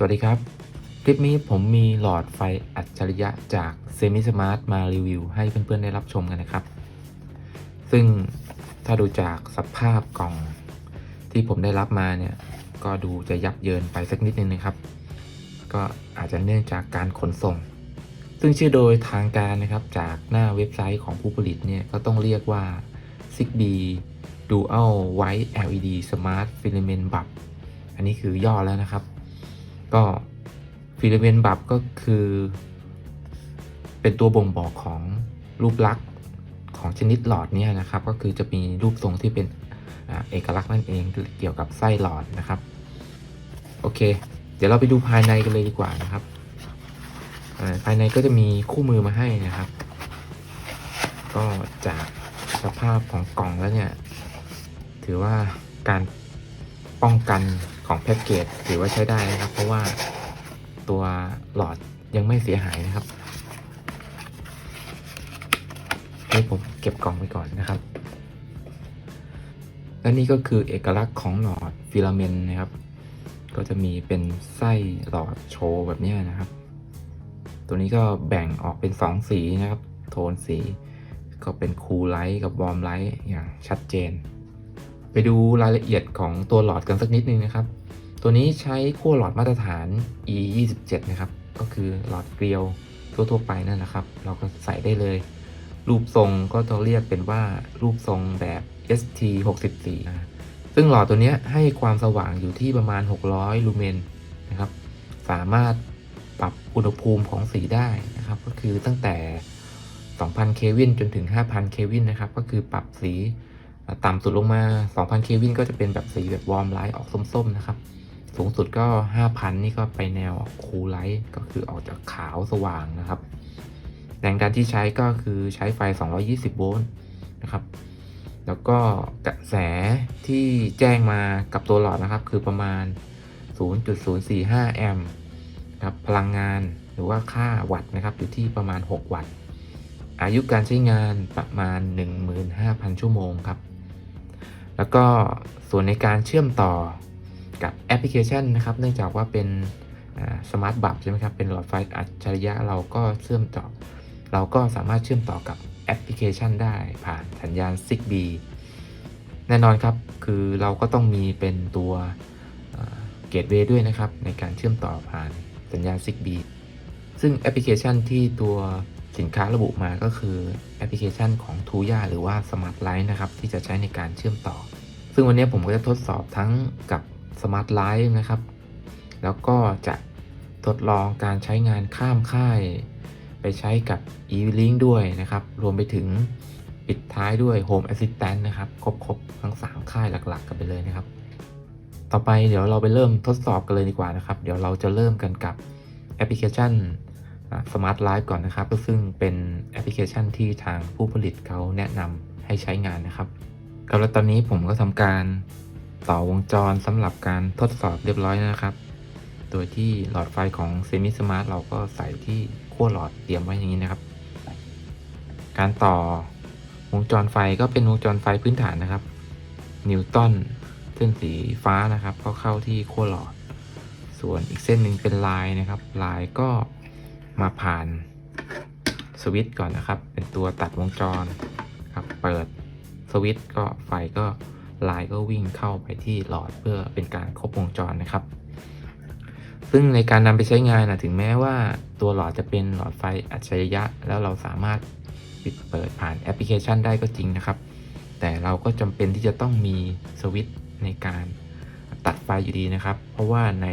สวัสดีครับ คลิปนี้ผมมีหลอดไฟอัจฉริยะจากเซมิสมาร์ทมารีวิวให้เพื่อนๆได้รับชมกันนะครับ ซึ่งถ้าดูจากสภาพกล่องที่ผมได้รับมาเนี่ย ก็ดูจะยับเยินไปสักนิดนึงนะครับ ก็อาจจะเนื่องจากการขนส่ง ซึ่งชื่อโดยทางการนะครับจากหน้าเว็บไซต์ของผู้ผลิตเนี่ยก็ต้องเรียกว่า Zigbee Dual White LED Smart Filament Bulb อันนี้คือย่อแล้วนะครับ ก็ฟิลาเมนต์บับก็คือ เป็นตัวบ่งบอกของรูปลักษณ์ของชนิดหลอดเนี่ยนะครับ ก็คือจะมีรูปทรงที่เป็นอเอกลักษณ์นั่นเองเกี่ยวกับไส้หลอดนะครับ โอเค เดี๋ยวเราไปดูภายในกันเลยดีกว่านะครับภายในก็จะมีคู่มือมาให้นะครับ ก็จากสภาพของกล่องแล้วเนี่ย ถือว่าการป้องกัน ของแพ็กเกจถือว่าใช้ได้นะครับ เพราะว่าตัวหลอดยังไม่เสียหายนะครับให้ผมเก็บกล่องไว้ก่อนนะครับ และนี่ก็คือเอกลักษณ์ของหลอดฟิลาเมนต์นะครับ ก็จะมีเป็นไส้หลอดโชว์แบบนี้นะครับ ตัวนี้ก็แบ่งออกเป็น 2 สีนะครับ โทนสี ก็เป็นคูลไลท์กับวอร์มไลท์อย่างชัดเจน ไปดูรายละเอียดของตัวหลอดกันสักนิดนึงนะครับ ตัวนี้ใช้ขั้วหลอดมาตรฐาน E 2 7นะครับ ก็คือหลอดเกลียวทั่วๆไปนั่นนะครับ เราก็ใส่ได้เลย รูปทรงก็จะเรียกเป็นว่ารูปทรงแบบ ST 64นะซึ่งหลอดตัวนี้ให้ความสว่างอยู่ที่ประมาณ 600 ลูเมนนะครับ สามารถปรับอุณหภูมิของสีได้นะครับ ก็คือตั้งแต่ 2,000 เควินจนถึง 5,000 เควินนะครับ ก็คือปรับสีต่ำสุดลงมา 2,000 เควินก็จะเป็นแบบสีแบบวอร์มไลท์ออกส้มๆนะครับ สูงสุดก็ 5,000 นี่ก็ไปแนวคูลไลท์ก็คือออกจากขาวสว่างนะครับแรงดันที่ใช้ก็คือใช้ไฟ 220 โวลต์นะครับ แล้วก็กระแสที่แจ้งมากับตัวหลอดนะครับ คือประมาณ 0.045 แอมป์ครับพลังงานหรือว่าค่าวัตต์นะครับ อยู่ที่ประมาณ 6 วัตต์ อายุการใช้งานประมาณ 15,000 ชั่วโมงครับ แล้วก็ส่วนในการเชื่อมต่อ กับแอปพลิเคชันนะครับ เนื่องจากว่าเป็นสมาร์ทบับใช่ไหมครับ เป็นหลอดไฟอัจฉริยะเราก็เชื่อมต่อ เราก็สามารถเชื่อมต่อกับแอปพลิเคชันได้ผ่านสัญญาณ Zigbee แน่นอนครับ คือเราก็ต้องมีเป็นตัวเกตเวย์ด้วยนะครับ ในการเชื่อมต่อผ่านสัญญาณ Zigbee ซึ่งแอปพลิเคชันที่ตัวสินค้าระบุมาก็คือแอปพลิเคชันของ t ูย่าหรือว่า Smart Light นะครับ ที่จะใช้ในการเชื่อมต่อ ซึ่งวันนี้ผมก็จะทดสอบทั้งกับ Smart Light นะครับ แล้วก็จะทดลองการใช้งานข้ามค่าย ไปใช้กับ e-link ด้วยนะครับ รวมไปถึงปิดท้ายด้วย Home Assistant นะครับ ครบๆทั้ง 3 ค่ายหลักๆ กันไปเลยนะครับ ต่อไปเดี๋ยวเราไปเริ่มทดสอบกันเลยดีกว่านะครับ เดี๋ยวเราจะเริ่มกันกับแอปพลิเคชัน Smart Life ก่อนนะครับ ซึ่งเป็นแอปพลิเคชันที่ทางผู้ผลิตเขาแนะนำให้ใช้งานนะครับ ครับแล้วตอนนี้ผมก็ทำการ ต่อวงจรสำหรับการทดสอบเรียบร้อยนะครับ โดยที่หลอดไฟของ Semi Smart เราก็ใส่ที่ขั้วหลอดเตรียมไว้อย่างนี้นะครับ การต่อวงจรไฟก็เป็นวงจรไฟพื้นฐานนะครับ นิวตันเส้นสีฟ้านะครับ ก็เข้าที่ขั้วหลอด ส่วนอีกเส้นหนึ่งเป็นลายนะครับ ลายก็มาผ่านสวิตช์ก่อนนะครับ เป็นตัวตัดวงจรครับ เปิดสวิตช์ก็ไฟก็ ลายก็วิ่งเข้าไปที่หลอดเพื่อเป็นการครบวงจรนะครับ ซึ่งในการนำไปใช้งานนะถึงแม้ว่าตัวหลอดจะเป็นหลอดไฟอัจฉริยะ แล้วเราสามารถปิดเปิดผ่านแอปพลิเคชันได้ก็จริงนะครับ แต่เราก็จำเป็นที่จะต้องมีสวิตช์ในการตัดไฟอยู่ดีนะครับ เพราะว่าใน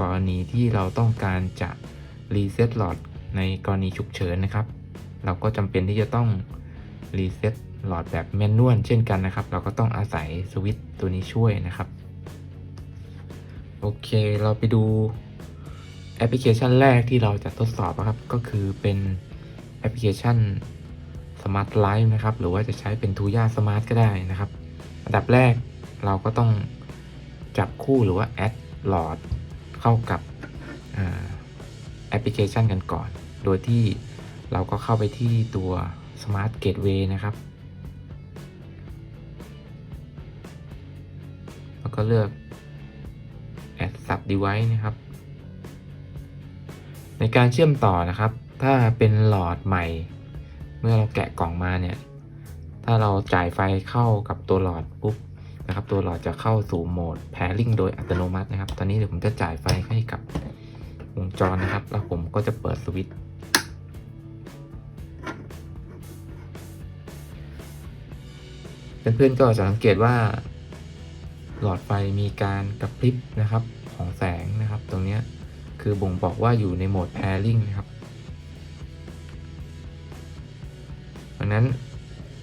กรณีที่เราต้องการจะรีเซ็ตหลอดในกรณีฉุกเฉินนะครับ เราก็จำเป็นที่จะต้องรีเซ็ต หลอดแบบแมนนวลเช่นกันนะครับ เราก็ต้องอาศัยสวิตช์ตัวนี้ช่วยนะครับ โอเคเราไปดูแอปพลิเคชันแรกที่เราจะทดสอบนะครับ ก็คือเป็นแอปพลิเคชัน Smart Life นะครับ หรือว่าจะใช้เป็น t ูย่า Smart ก็ได้นะครับ อันดับแรกเราก็ต้องจับคู่หรือว่าแอดหลอดเข้ากับแอปพลิเคชันกันก่อน โดยที่เราก็เข้าไปที่ตัว Smart Gateway นะครับ ก็เลือก Add Sub Device นะครับ ในการเชื่อมต่อนะครับ ถ้าเป็นหลอดใหม่ เมื่อเราแกะกล่องมาเนี่ย ถ้าเราจ่ายไฟเข้ากับตัวหลอดปุ๊บนะครับ ตัวหลอดจะเข้าสู่โหมด pairing โดยอัตโนมัตินะครับ ตอนนี้เดี๋ยวผมจะจ่ายไฟให้กับวงจรนะครับ แล้วผมก็จะเปิดสวิตช์เพื่อนๆก็จะสังเกตว่า หลอดไฟมีการกระพริบนะครับของแสงนะครับ ตรงนี้คือบ่งบอกว่าอยู่ในโหมด pairing นะครับดังนั้น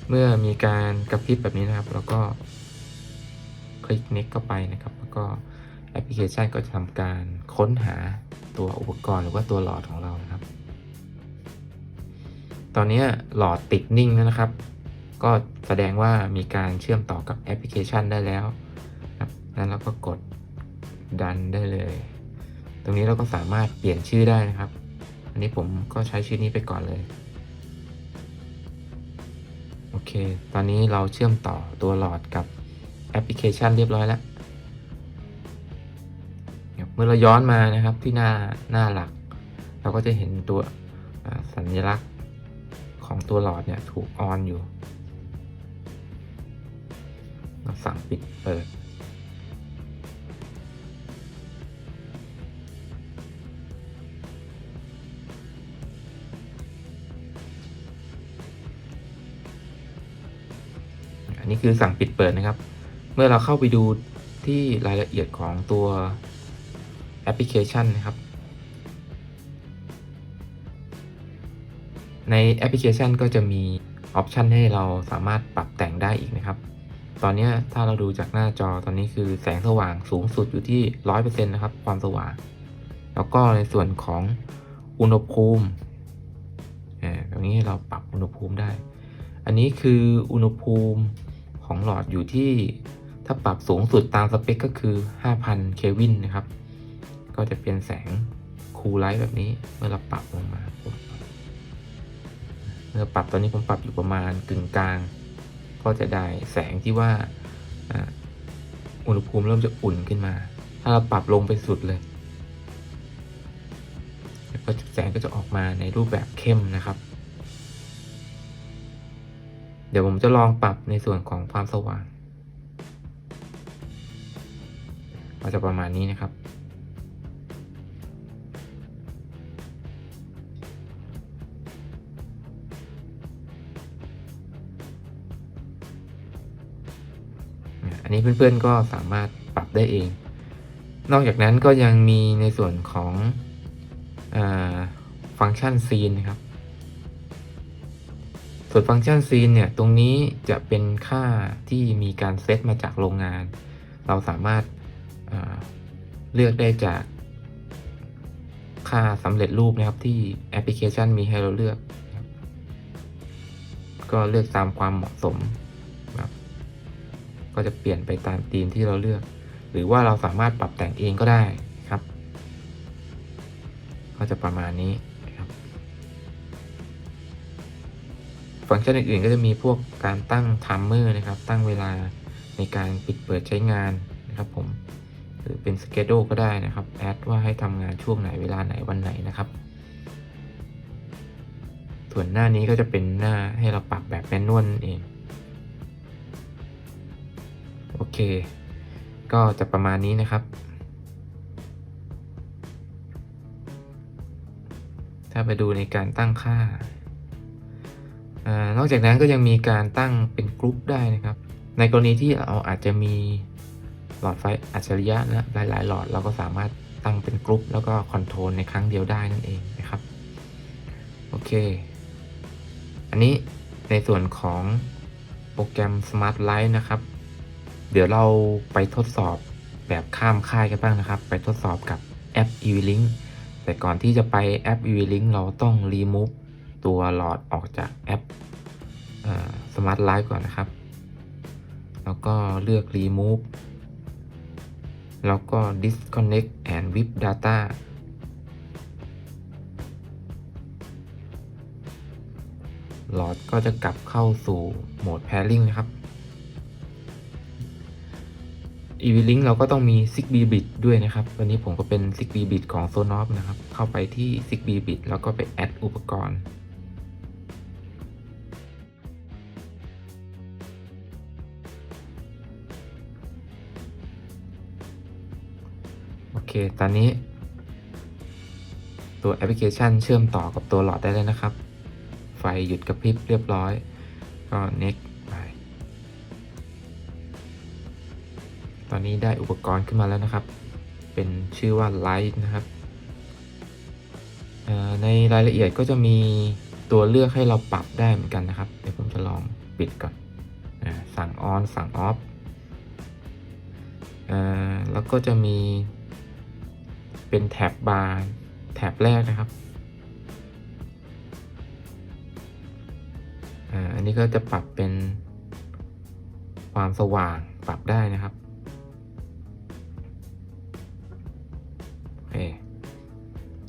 เมื่อมีการกระพริบแบบนี้นะครับ แล้วก็คลิก next เข้าไปนะครับ แล้วก็แอปพลิเคชันก็จะทำการค้นหาตัวอุปกรณ์หรือว่าตัวหลอดของเรานะครับ ตอนนี้หลอดติดนิ่งแล้วนะครับ ก็แสดงว่ามีการเชื่อมต่อกับแอปพลิเคชันได้แล้ว แล้วเราก็กดดันได้เลย ตรงนี้เราก็สามารถเปลี่ยนชื่อได้นะครับ อันนี้ผมก็ใช้ชื่อนี้ไปก่อนเลย โอเค ตอนนี้เราเชื่อมต่อตัวหลอดกับแอปพลิเคชันเรียบร้อยแล้วเมื่อเราย้อนมานะครับที่หน้าหน้าหลัก เราก็จะเห็นตัวสัญลักษณ์ของตัวหลอดเนี่ยถูกออนอยู่ เราสั่งปิดเปิด นนี้คือสั่งปิดเปิดนะครับ เมื่อเราเข้าไปดูที่รายละเอียดของตัวแอปพลิเคชันนะครับ ในแอปพลิเคชันก็จะมีออปชันให้เราสามารถปรับแต่งได้อีกนะครับ ตอนนี้ถ้าเราดูจากหน้าจอตอนนี้คือแสงสว่างสูงสุดอยู่ที่ 100%นะครับ ความสว่าง แล้วก็ในส่วนของอุณหภูมิตรงนี้เราปรับอุณหภูมิได้ อันนี้คืออุณหภูมิ ของหลอดอยู่ที่ถ้าปรับสูงสุดตามสเปคก็คือ 5,000 เควินนะครับ ก็จะเป็นแสงคูลไลท์แบบนี้เมื่อเราปรับลงมา เมื่อปรับตอนนี้ผมปรับอยู่ประมาณกึ่งกลาง ก็จะได้แสงที่ว่าอุณหภูมิเริ่มจะอุ่นขึ้นมา ถ้าเราปรับลงไปสุดเลยก็แสงก็จะออกมาในรูปแบบเข้มนะครับ เดี๋ยวผมจะลองปรับในส่วนของความสว่างก็จะประมาณนี้นะครับ อันนี้เพื่อนๆก็สามารถปรับได้เอง นอกจากนั้นก็ยังมีในส่วนของฟังก์ชันซีนนะครับ ส่วนฟังก์ชันซีนเนี่ย ตรงนี้จะเป็นค่าที่มีการเซตมาจากโรงงาน เราสามารถเลือกได้จากค่าสำเร็จรูปนะครับที่แอปพลิเคชันมีให้เราเลือก ก็เลือกตามความเหมาะสมครับก็จะเปลี่ยนไปตามธีมที่เราเลือก หรือว่าเราสามารถปรับแต่งเองก็ได้ครับ ก็จะประมาณนี้ ฟังก์ชันอื่นๆ ก็จะมีพวกการตั้งไทม์เมอร์นะครับ ตั้งเวลาในการปิดเปิดใช้งานนะครับผมหรือเป็นสเกจ u ก็ได้นะครับ แอดว่าให้ทำงานช่วงไหนเวลาไหนวันไหนนะครับ ส่วนหน้านี้ก็จะเป็นหน้าให้เราปรับแบบแมนนวลเอง โอเค ก็จะประมาณนี้นะครับ ถ้าไปดูในการตั้งค่า นอกจากนั้นก็ยังมีการตั้งเป็นกรุ๊ปได้นะครับ ในกรณีที่เราอาจจะมีหลอดไฟอัจฉริยะนะหลาย ๆ หลอดเราก็สามารถตั้งเป็นกรุ๊ปแล้วก็คอนโทรลในครั้งเดียวได้นั่นเองนะครับโอเค อันนี้ในส่วนของโปรแกรม Smart Light นะครับ เดี๋ยวเราไปทดสอบแบบข้ามค่ายกันบ้างนะครับ ไปทดสอบกับแอป eVlink แต่ก่อนที่จะไปแอป eVlink เราต้อง remove ตัวหลอดออกจากแอป Smart Light ก่อนนะครับ แล้วก็เลือก remove แล้วก็ disconnect and with data หลอดก็จะกลับเข้าสู่โหมด pairing นะครับ EV-Link เราก็ต้องมี Zigbee Bit ด้วยนะครับ วันนี้ผมก็เป็น Zigbee Bit ของ Sonos นะครับ เข้าไปที่ Zigbee Bit แล้วก็ไปแอดอุปกรณ์ ตอนนี้ ตัวแอปพลิเคชันเชื่อมต่อกับตัวหลอดได้เลยนะครับ ไฟหยุดกระพริบเรียบร้อย ก็ next ไป ตอนนี้ได้อุปกรณ์ขึ้นมาแล้วนะครับ เป็นชื่อว่า Light นะครับ ในรายละเอียดก็จะมีตัวเลือกให้เราปรับได้เหมือนกันนะครับ เดี๋ยวผมจะลองปิดก่อนอสั่ง on สั่ง off เอ่อแล้วก็จะมี เป็นแท็บบาร์แท็บแรกนะครับอันนี้ก็จะปรับเป็นความสว่างปรับได้นะครับเ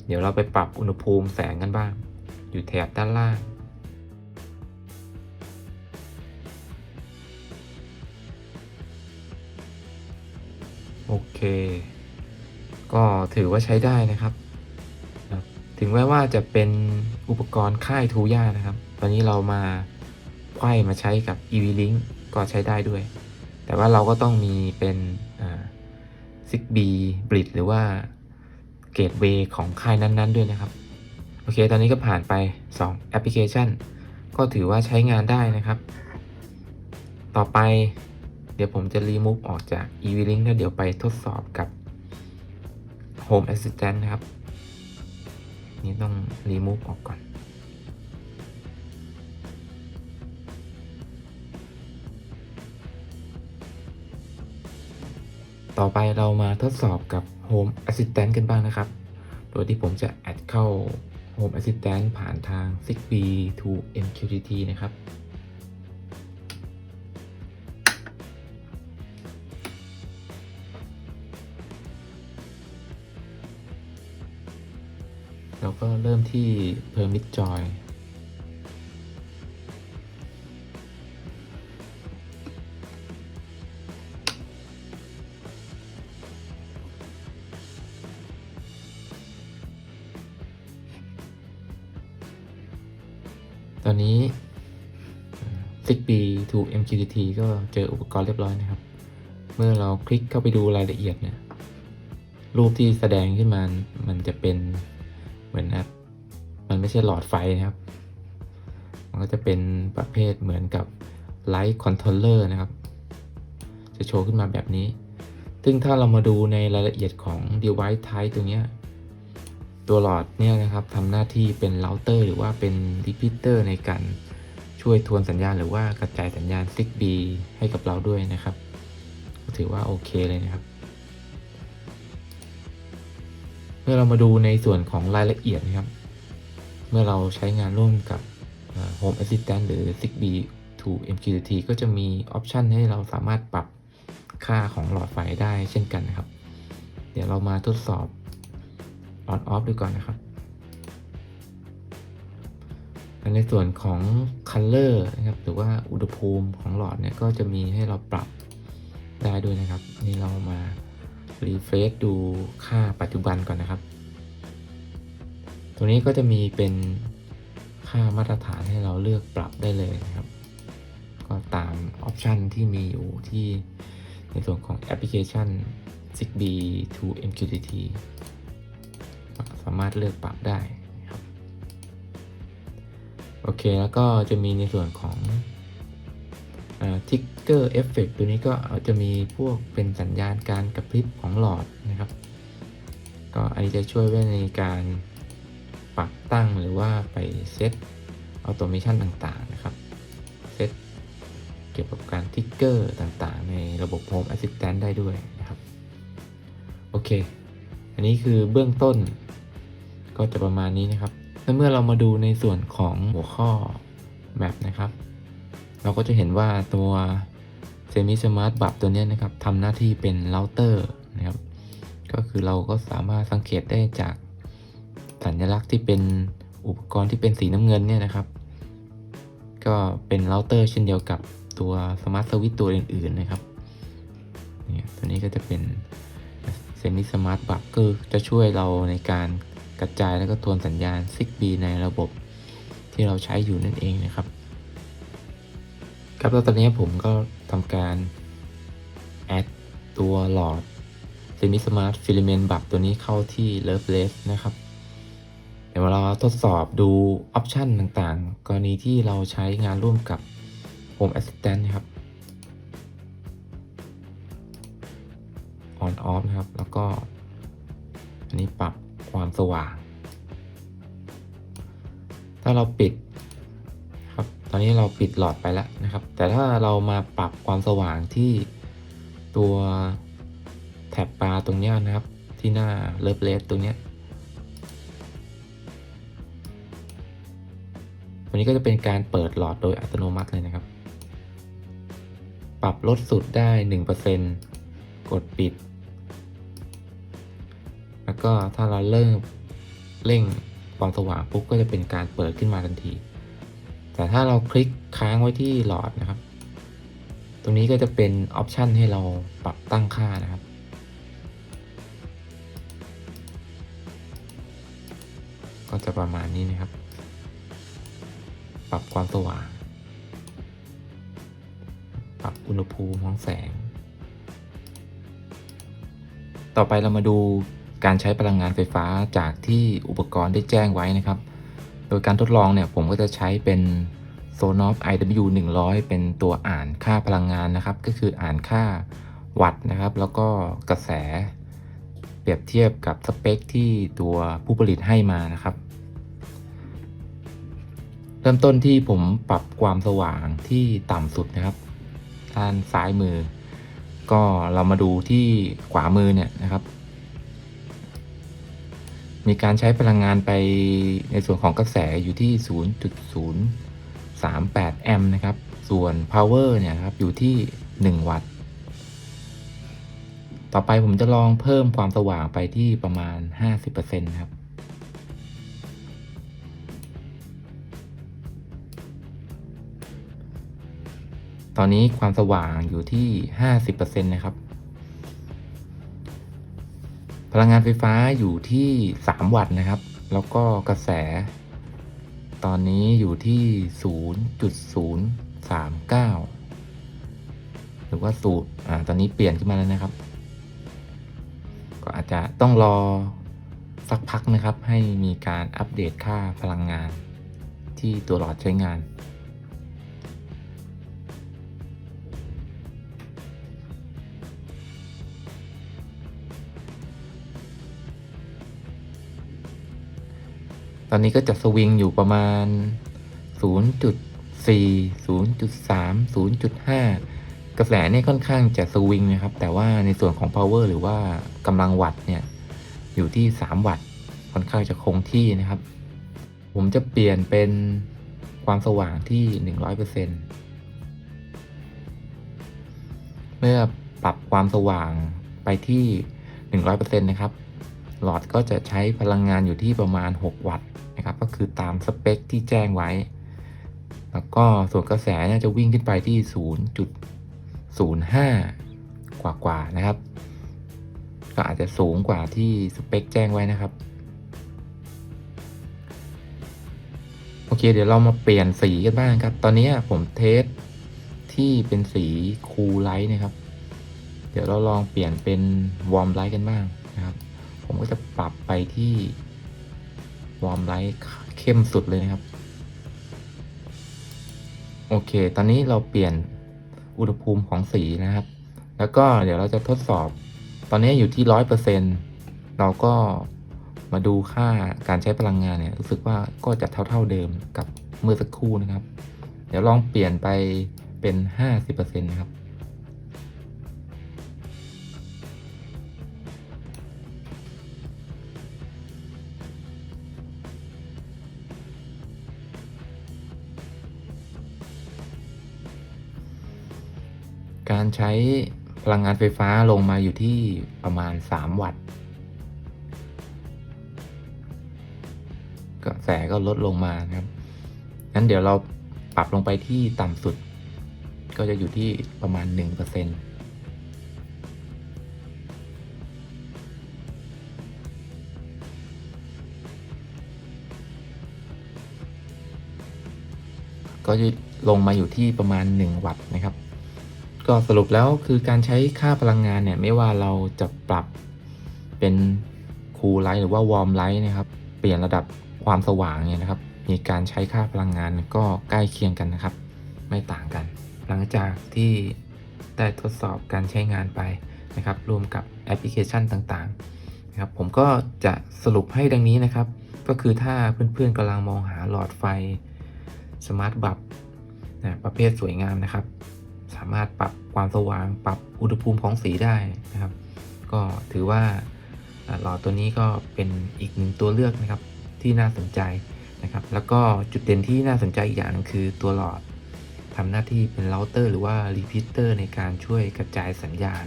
เดี๋ยวเราไปปรับอุณหภูมิแสงกันบ้าง อยู่แถบด้านล่างโอเค ก็ถือว่าใช้ได้นะครับ ถึงแม้ว่าจะเป็นอุปกรณ์ค่ายทูย่านะครับ ตอนนี้เรามาไขว้มาใช้กับ EV-Link ก็ใช้ได้ด้วย แต่ว่าเราก็ต้องมีเป็นซิกบีบริดหรือว่าเกตเวย์ของค่ายนั้น ๆ ด้วยนะครับ โอเค ตอนนี้ก็ผ่านไป 2 แอปพลิเคชัน ก็ถือว่าใช้งานได้นะครับ ต่อไปเดี๋ยวผมจะรีมูฟออกจาก EV-Link แล้วเดี๋ยวไปทดสอบกับ Home Assistant นะครับ นี่ต้องรีมูฟออกก่อน ต่อไปเรามาทดสอบกับ Home Assistant กันบ้างนะครับ โดยที่ผมจะแอดเข้า Home Assistant ผ่านทาง Zigbee to MQTT นะครับ ก็เริ่มที่ Permit Joy ตอนนี้ Zigbee to MQTT ก็เจออุปกรณ์เรียบร้อยนะครับ เมื่อเราคลิกเข้าไปดูรายละเอียดเนี่ย รูปที่แสดงขึ้นมา มันจะเป็น เหมือนนะมันไม่ใช่หลอดไฟนะครับ มันก็จะเป็นประเภทเหมือนกับ Light Controller นะครับ จะโชว์ขึ้นมาแบบนี้ ซึ่งถ้าเรามาดูในรายละเอียดของ device type ตัวเนี้ย ตัวหลอดเนี่ยนะครับทำหน้าที่เป็นเราเตอร์หรือว่าเป็น repeater ในการช่วยทวนสัญญาณหรือว่ากระจายสัญญาณ Zigbee ให้กับเราด้วยนะครับ ถือว่าโอเคเลยนะครับ เมื่อเรามาดูในส่วนของรายละเอียดนะครับ เมื่อเราใช้งานร่วมกับ Home Assistant หรือ Zigbee to MQTT ก็จะมีออปชันให้เราสามารถปรับค่าของหลอดไฟได้เช่นกันนะครับ เดี๋ยวเรามาทดสอบ on off ดูก่อนนะครับ ในส่วนของ color นะครับ หรือว่าอุณหภูมิของหลอดเนี่ยก็จะมีให้เราปรับได้ด้วยนะครับ นี่เรามา refresh ดูค่าปัจจุบันก่อนนะครับตรงนี้ก็จะมีเป็นค่ามาตรฐานให้เราเลือกปรับได้เลยนะครับ ก็ตามออปชันที่มีอยู่ที่ในส่วนของแอปพลิเคชัน Zigbee to MQTT สามารถเลือกปรับได้ครับโอเคแล้วก็จะมีในส่วนของทิก เกอร์เอฟเฟกตัวนี้ก็จะมีพวกเป็นสัญญาณการกระพริบของหลอดนะครับ ก็อันนี้จะช่วยไว้ในการปรับตั้งหรือว่าไปเซตออโตเมชันต่างๆนะครับ เซตเกี่ยวกับการทิกเกอร์ต่างๆ ในระบบ Home Assistant ได้ด้วยนะครับ โอเค อันนี้คือเบื้องต้น ก็จะประมาณนี้นะครับแล้วเมื่อเรามาดูในส่วนของหัวข้อ Map นะครับ เราก็จะเห็นว่าตัว Semi Smart b u b ตัวนี้นะครับทำหน้าที่เป็นเราเตอร์นะครับ ก็คือเราก็สามารถสังเกตได้จากสัญลักษณ์ที่เป็นอุปกรณ์ที่เป็นสีน้ำเงินเนี่ยนะครับ ก็เป็นเราเตอร์เช่นเดียวกับตัว Smart Switch ตัวอื่น ๆนะครับเนี่ยตัวนี้ก็จะเป็นเซมิสมาร์ทบัคก็จะช่วยเราในการกระจายแล้วก็ทวนสัญญาณ Zigbee ในระบบที่เราใช้อยู่นั่นเองนะครับ ครับแล้วตอนนี้ผมก็ ทำการแอดตัวหลอด Semi Smart Filament Bulb ตัวนี้เข้าที่ Loveless นะครับ เดี๋ยวเราทดสอบดูออปชันต่างๆ กรณีที่เราใช้งานร่วมกับ Home Assistant นะครับ on off นะครับ แล้วก็ อันนี้ปรับความสว่าง ถ้าเราปิด ตอนนี้เราปิดหลอดไปแล้วนะครับ แต่ถ้าเรามาปรับความสว่างที่ตัวแถบปลาตรงนี้นะครับ ที่หน้าเลิฟเลสตรงนี้ยตัวนี้ก็จะเป็นการเปิดหลอดโดยอัตโนมัติเลยนะครับ ปรับลดสุดได้ 1%กดปิด แล้วก็ถ้าเราเริ่มเร่งความสว่างปุ๊บก็จะเป็นการเปิดขึ้นมาทันที แต่ถ้าเราคลิกค้างไว้ที่หลอดนะครับ ตรงนี้ก็จะเป็นออปชันให้เราปรับตั้งค่านะครับ ก็จะประมาณนี้นะครับ ปรับความสว่าง ปรับอุณหภูมิของแสง ต่อไปเรามาดูการใช้พลังงานไฟฟ้าจากที่อุปกรณ์ได้แจ้งไว้นะครับ โดยการทดลองเนี่ยผมก็จะใช้เป็น Sonoff IW 100 เป็นตัวอ่านค่าพลังงานนะครับ ก็คืออ่านค่าวัตต์นะครับ แล้วก็กระแส เปรียบเทียบกับสเปคที่ตัวผู้ผลิตให้มานะครับ เริ่มต้นที่ผมปรับความสว่างที่ต่ำสุดนะครับด้านซ้ายมือ ก็เรามาดูที่ขวามือเนี่ยนะครับ มีการใช้พลังงานไปในส่วนของกระแสอยู่ที่ 0.038 แอมป์นะครับ ส่วน power เนี่ยครับอยู่ที่ 1 วัตต์ ต่อไปผมจะลองเพิ่มความสว่างไปที่ประมาณ 50%ครับ ตอนนี้ความสว่างอยู่ที่ 50%นะครับ พลังงานไฟฟ้าอยู่ที่ 3 วัตต์นะครับ แล้วก็กระแส ตอนนี้อยู่ที่ 0.039 หรือว่าสูตรอ่าตอนนี้เปลี่ยนขึ้นมาแล้วนะครับ ก็อาจจะต้องรอสักพักนะครับ ให้มีการอัปเดตค่าพลังงานที่ตัวหลอดใช้งาน ตอนนี้ก็จะสวิงอยู่ประมาณ 0.4 0.3 0.5 กระแสเนี่ยค่อนข้างจะสวิงนะครับ แต่ว่าในส่วนของ power หรือว่ากำลังวัตต์เนี่ย อยู่ที่ 3 วัตต์ค่อนข้างจะคงที่นะครับ ผมจะเปลี่ยนเป็นความสว่างที่ 100%เมื่อปรับความสว่างไปที่ 100%นะครับ หลอดก็จะใช้พลังงานอยู่ที่ประมาณ 6 วัตต์นะครับ ก็คือตามสเปคที่แจ้งไว้ แล้วก็ส่วนกระแสจะวิ่งขึ้นไปที่ 0.05 กว่ากว่านะครับ ก็อาจจะสูงกว่าที่สเปคแจ้งไว้นะครับ โอเค เดี๋ยวเรามาเปลี่ยนสีกันบ้างครับ ตอนนี้ผมเทสที่เป็นสีคูลไลท์นะครับ เดี๋ยวเราลองเปลี่ยนเป็นวอร์มไลท์กันบ้างนะครับ ผมก็จะปรับไปที่วอร์มไลท์เข้มสุดเลยนะครับ โอเค ตอนนี้เราเปลี่ยนอุณหภูมิของสีนะครับ แล้วก็เดี๋ยวเราจะทดสอบ ตอนนี้อยู่ที่ร้อยเปอร์เซ็นเราก็มาดูค่าการใช้พลังงานเนี่ยรู้สึกว่าก็จะเท่า ๆเดิมกับเมื่อสักครู่นะครับ เดี๋ยวลองเปลี่ยนไปเป็นห้าสิบเปอร์เซ็นนะครับ ใช้พลังงานไฟฟ้าลงมาอยู่ที่ประมาณ 3 วัตต์กระแสก็ลดลงมาครับงั้นเดี๋ยวเราปรับลงไปที่ต่ำสุด ก็จะอยู่ที่ประมาณ 1%ก็จะลงมาอยู่ที่ประมาณ 1 วัตต์นะครับ ก็สรุปแล้วคือการใช้ค่าพลังงานเนี่ย ไม่ว่าเราจะปรับเป็นคูลไลท์หรือว่าวอร์มไลท์นะครับ เปลี่ยนระดับความสว่างเนี่ยนะครับ มีการใช้ค่าพลังงานก็ใกล้เคียงกันนะครับ ไม่ต่างกัน หลังจากที่ได้ทดสอบการใช้งานไปนะครับ รวมกับแอปพลิเคชันต่างๆนะครับ ผมก็จะสรุปให้ดังนี้นะครับ ก็คือถ้าเพื่อนๆกำลังมองหาหลอดไฟสมาร์ทบับนะประเภทสวยงามนะครับามารถปรับความสว่าง ปรับอุณหภูมิของสีได้นะครับ ก็ถือว่าหลอดตัวนี้ก็เป็นอีกหนึ่งตัวเลือกนะครับที่น่าสนใจนะครับ แล้วก็จุดเด่นที่น่าสนใจอีกอย่างคือตัวหลอดทำหน้าที่เป็นเราเตอร์หรือว่ารีพิเตอร์ในการช่วยกระจายสัญญาณ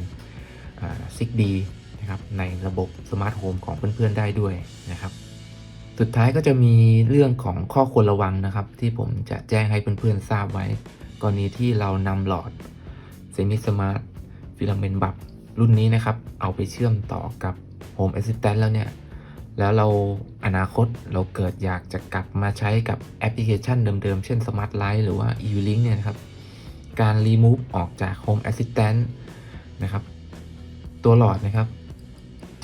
ซิกดีนะครับในระบบสมาร์ทโฮมของเพื่อนๆได้ด้วยนะครับ สุดท้ายก็จะมีเรื่องของข้อควรระวังนะครับ ที่ผมจะแจ้งให้เพื่อนๆทราบไว้ กรณีที่เรานำหลอดเซมิสมาร์ทฟิลาเมนต์บับรุ่นนี้นะครับ เอาไปเชื่อมต่อกับ Home Assistant แล้วเนี่ย แล้วเราอนาคตเราเกิดอยากจะกลับมาใช้กับแอปพลิเคชันเดิมๆ เช่น Smart Light หรือว่า e-link เนี่ยนะครับ การ remove ออกจาก Home Assistant นะครับ ตัวหลอดนะครับ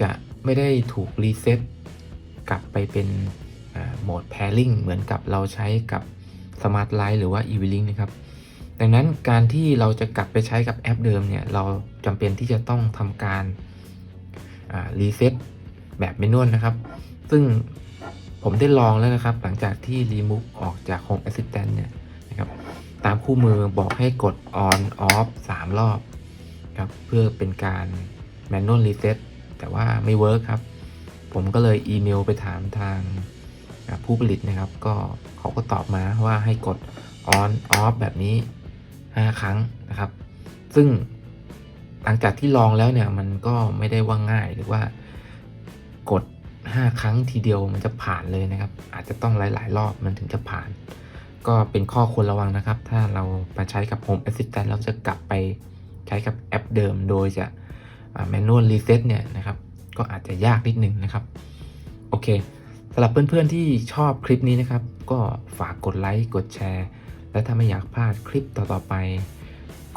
จะไม่ได้ถูกรีเซ็ตกลับไปเป็นโหมด pairing เหมือนกับเราใช้กับ Smart Light หรือว่า e-link นะครับ ดังนั้นการที่เราจะกลับไปใช้กับแอปเดิมเนี่ยเราจำเป็นที่จะต้องทำการรีเซ็ตแบบเมนวลนะครับ ซึ่งผมได้ลองแล้วนะครับ หลังจากที่ remove ออกจาก Home Assistant เนี่ยนะครับตามคู่มือบอกให้กด on off 3 รอบครับเพื่อเป็นการ manual reset แต่ว่าไม่เวิร์กครับ ผมก็เลยอีเมลไปถามทางผู้ผลิตนะครับ ก็เขาก็ตอบมาว่าให้กด on off แบบนี้ 5 ครั้งนะครับ ซึ่งหลังจากที่ลองแล้วเนี่ยมันก็ไม่ได้ว่าง่ายหรือว่ากด 5 ครั้งทีเดียวมันจะผ่านเลยนะครับ อาจจะต้องหลาย ๆ รอบมันถึงจะผ่าน ก็เป็นข้อควรระวังนะครับ ถ้าเรามาใช้กับ Home Assistant แล้วจะกลับไปใช้กับแอปเดิม โดยจะ manual reset เนี่ยนะครับ ก็อาจจะยากนิดนึงนะครับ โอเคสำหรับเพื่อนๆที่ชอบคลิปนี้นะครับ ก็ฝากกดไลค์กดแชร์ และถ้าไม่อยากพลาดคลิปต่อๆไป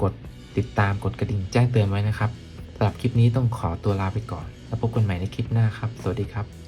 กดติดตามกดกระดิ่งแจ้งเตือนไว้นะครับสำหรับคลิปนี้ต้องขอตัวลาไปก่อน แล้วพบกันใหม่ในคลิปหน้าครับ สวัสดีครับ